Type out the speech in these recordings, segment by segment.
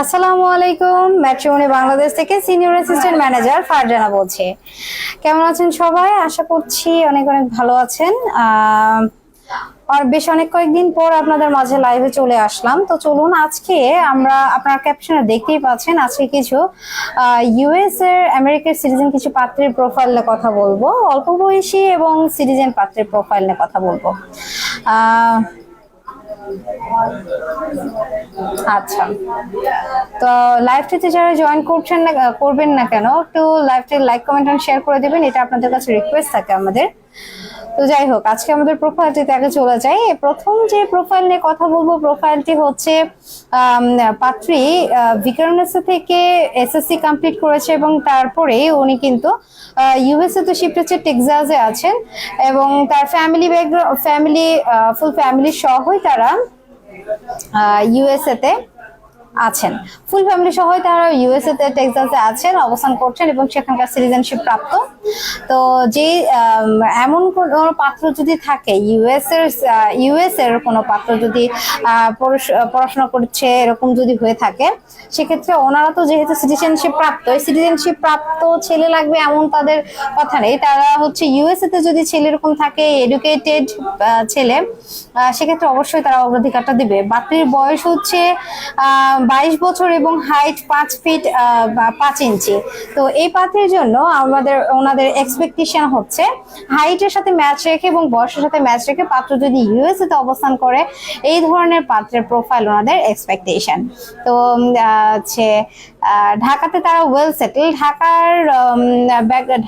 আসসালামু আলাইকুম, ম্যাট্রিমনি বাংলাদেশ থেকে সিনিয়র অ্যাসিস্ট্যান্ট ম্যানেজার ফারজানা বলছি। কেমন আছেন সবাই? আশা করছি অনেক অনেক ভালো আছেন। আর বেশ অনেক কয়েকদিন পর আপনাদের মাঝে লাইভে চলে আসলাম। তো চলুন আজকে আমরা আপনার ক্যাপশনে দেখতেই পাচ্ছেন আজকে কিছু ইউএস এর আমেরিকার সিটিজেন কিছু পাত্রের প্রোফাইল নিয়ে কথা বলব। অল্প বয়সী এবং সিটিজেন পাত্রের প্রোফাইল নিয়ে কথা বলব। আহ আচ্ছা। তো লাইভটিতে যারা জয়েন করছেন না, করবেন না কেন, একটু লাইভটি লাইক কমেন্ট এন্ড শেয়ার করে দিবেন, এটা আপনাদের কাছে রিকোয়েস্ট থাকে আমাদের। তো যাই হোক, আজকে আমাদের প্রোফাইলটিতে আগে চলে যাই প্রথম যে প্রোফাইল নিয়ে কথা বলব প্রোফাইলটি হচ্ছে পাত্রী ভিকারনেসা থেকে এসএসসি কমপ্লিট করেছে এবং তারপরে উনি কিন্তু ইউএসএ তে শিফট হচ্ছে টেক্সাসে আছেন এবং তার family background family full family সহই তারা ইউএসএ তে আছেন। ফুল ফ্যামিলি সহ তারা ইউএসএ তে টেক্সাসে আছেন, অবস্থান করছেন এবং সেখানকার সিটিজেনশিপ প্রাপ্ত। তো যে এমন কোনো পাত্র যদি থাকে ইউএস এর ইউএস এর কোনো পাত্র যদি পড়াশোনা করছে এরকম যদি হয়ে থাকে, সেক্ষেত্রে ওনারা তো যেহেতু সিটিজেনশিপ প্রাপ্ত সিটিজেনশিপ প্রাপ্ত ছেলে লাগবে এমন তাদের কথা নেই। তারা হচ্ছে ইউএসএ তে যদি ছেলে এরকম থাকে এডুকেটেড ছেলে সেক্ষেত্রে অবশ্যই তারা অগ্রাধিকারটা দিবে। বাতির বয়স হচ্ছে বাইশ বছর এবং হাইট পাঁচ ফিট পাঁচ ইঞ্চি। তো এই পাত্রের জন্য আমাদের, ওনাদের এক্সপেকটেশন হচ্ছে হাইটের সাথে ম্যাচ রেখে এবং বয়সের সাথে ম্যাচ রেখে পাত্র যদি ইউএসএ তে অবস্থান করে, এই ধরনের পাত্রের প্রোফাইল ওনাদের এক্সপেকটেশন তো হচ্ছে ঢাকাতে তারা ওয়েল সেটেল ঢাকার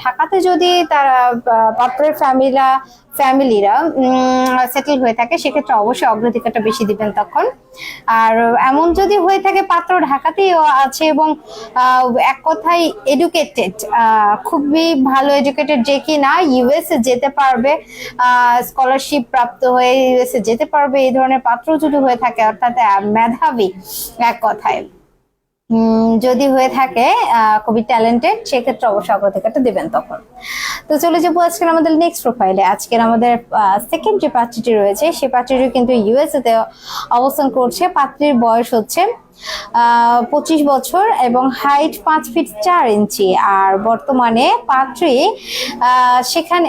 ঢাকাতে যদি তারা পাত্রের ফ্যামিলিরা ফ্যামিলিরা সেটেল হয়ে থাকে, সেক্ষেত্রে অবশ্যই অগ্রাধিকারটা বেশি দিবেন তখন। আর এমন যদি হয়ে থাকে, পাত্র ঢাকাতেই আছে এবং এক কথায় এডুকেটেড খুবই ভালো এডুকেটেড যে কি না ইউএসএ যেতে পারবে স্কলারশিপ প্রাপ্ত হয়ে ইউএসএ যেতে পারবে, এই ধরনের পাত্র যদি হয়ে থাকে, অর্থাৎ মেধাবী, এক কথায়। যদি হয়ে থাকে খুবই ট্যালেন্টেড সেক্ষেত্রে অবশ্যই অগ্রাধিকারটা দেবেন তখন। তো চলে যাব আজকের আমাদের নেক্সট প্রোফাইলে আজকের আমাদের সেকেন্ড যে পাত্রীটি রয়েছে, সে পাত্রীটি কিন্তু ইউএসএ তে অবস্থান করছে। পাত্রীর বয়স হচ্ছে পঁচিশ বছর এবং হাইট পাঁচ ফিট চার ইঞ্চি। আর বর্তমানে পাত্রী সেখানে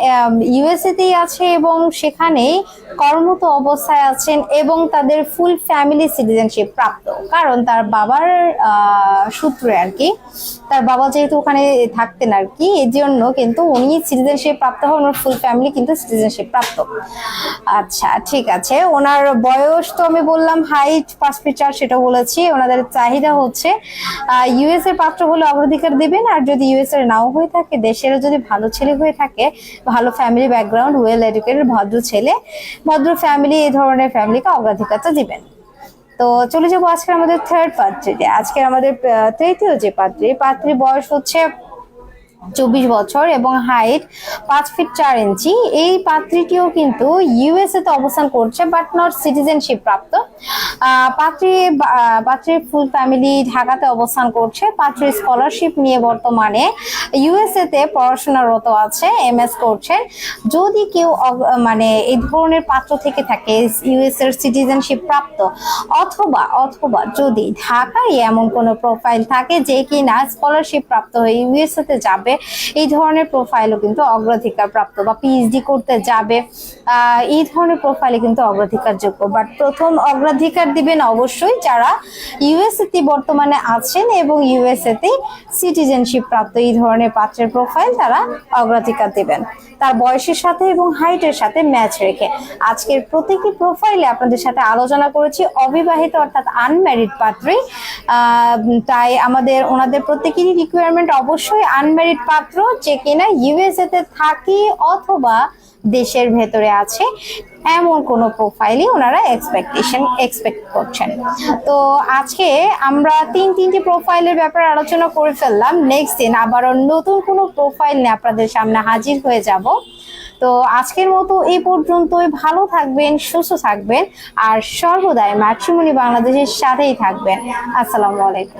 ইউএসএ তেই আছে এবং সেখানেই কর্মরত অবস্থায় আছেন এবং তাদের ফুল ফ্যামিলি সিটিজেনশিপ প্রাপ্ত। কারণ তার বাবার সূত্রে আর কি, তার বাবা যেহেতু ওখানে থাকতেন আর কি, এর জন্য কিন্তু উনি সিটিজেনশিপ প্রাপ্ত হন, ওনার ফুল ফ্যামিলি কিন্তু সিটিজেনশিপ প্রাপ্ত। আচ্ছা ঠিক আছে। ওনার বয়স তো আমি বললাম হাইট পাঁচ ফিট চার সেটা বলেছি। ওনাদের চাহিদা হচ্ছে ইউএস এর পাত্র হলে অগ্রাধিকার দিবেন, আর যদি ইউএস এর নাও হয়ে থাকে দেশের যদি ভালো ছেলে হয়ে থাকে, ভালো ফ্যামিলি ব্যাকগ্রাউন্ড ওয়েল এডুকেটেড ভদ্র ছেলে, ভদ্র ফ্যামিলি এই ধরনের ফ্যামিলিকে অগ্রাধিকারটা দিবেন। তো চলে যাব আজকের আমাদের থার্ড পাত্রীতে আজকের আমাদের তৃতীয় যে পাত্রী পাত্রীর বয়স হচ্ছে চব্বিশ বছর এবং হাইট পাঁচ ফিট চার ইঞ্চি। এই পাত্রীটিও কিন্তু ইউএসএ তে অবস্থান করছে বাট নট সিটিজেনশিপ প্রাপ্ত। পাত্রী পাত্রীর ফুল ফ্যামিলি ঢাকাতে অবস্থান করছে। পাত্রীর স্কলারশিপ নিয়ে বর্তমানে ইউএসএ তে পড়াশোনারত আছে এম এস করছেন যদি কেউ মানে এই ধরনের পাত্র থেকে থাকে ইউএস এর সিটিজেনশিপ প্রাপ্ত, অথবা অথবা যদি ঢাকায় এমন কোনো প্রোফাইল থাকে যে কিনা স্কলারশিপ প্রাপ্ত হয়ে ইউএসএ তে যাবে এই ধরনের প্রোফাইলও কিন্তু অগ্রাধিকার প্রাপ্ত বা পিএইচডি করতে যাবে। এই ধরনের প্রোফাইলে কিন্তু অগ্রাধিকার যোগ্য বাট প্রথম অগ্রাধিকার দিবেন অবশ্যই যারা ইউএসএতে বর্তমানে আছেন এবং ইউএসএ তে সিটিজেনশিপ প্রাপ্ত এই ধরনের পাত্রের প্রোফাইল তারা অগ্রাধিকার দিবেন। তার বয়সের সাথে এবং হাইটের সাথে ম্যাচ রেখে। আজকের প্রতিটি প্রোফাইলে আপনাদের সাথে আলোচনা করেছি। অবিবাহিত অর্থাৎ আনম্যারিড পাত্রী। তাই আমাদের, ওনাদের প্রত্যেকেরই রিকোয়ারমেন্ট অবশ্যই আনম্যারিড পাত্র যে কিনা ইউএসএ তে থাকি অথবা দেশের ভেতরে আছে, এমন কোনো প্রোফাইলই ওনারা এক্সপেকটেশন এক্সপেক্ট করছেন। তো আজকে আমরা তিন, তিনটি প্রোফাইলের ব্যাপারে আলোচনা করে ফেললাম। নেক্সট দিন আবারও নতুন কোনো প্রোফাইল নিয়ে আপনাদের সামনে হাজির হয়ে যাব। তো আজকের মতো এই পর্যন্তই। ভালো থাকবেন, সুস্থ থাকবেন, আর সর্বদাই ম্যাট্রিমনি বাংলাদেশের সাথেই থাকবেন। আসসালামু আলাইকুম।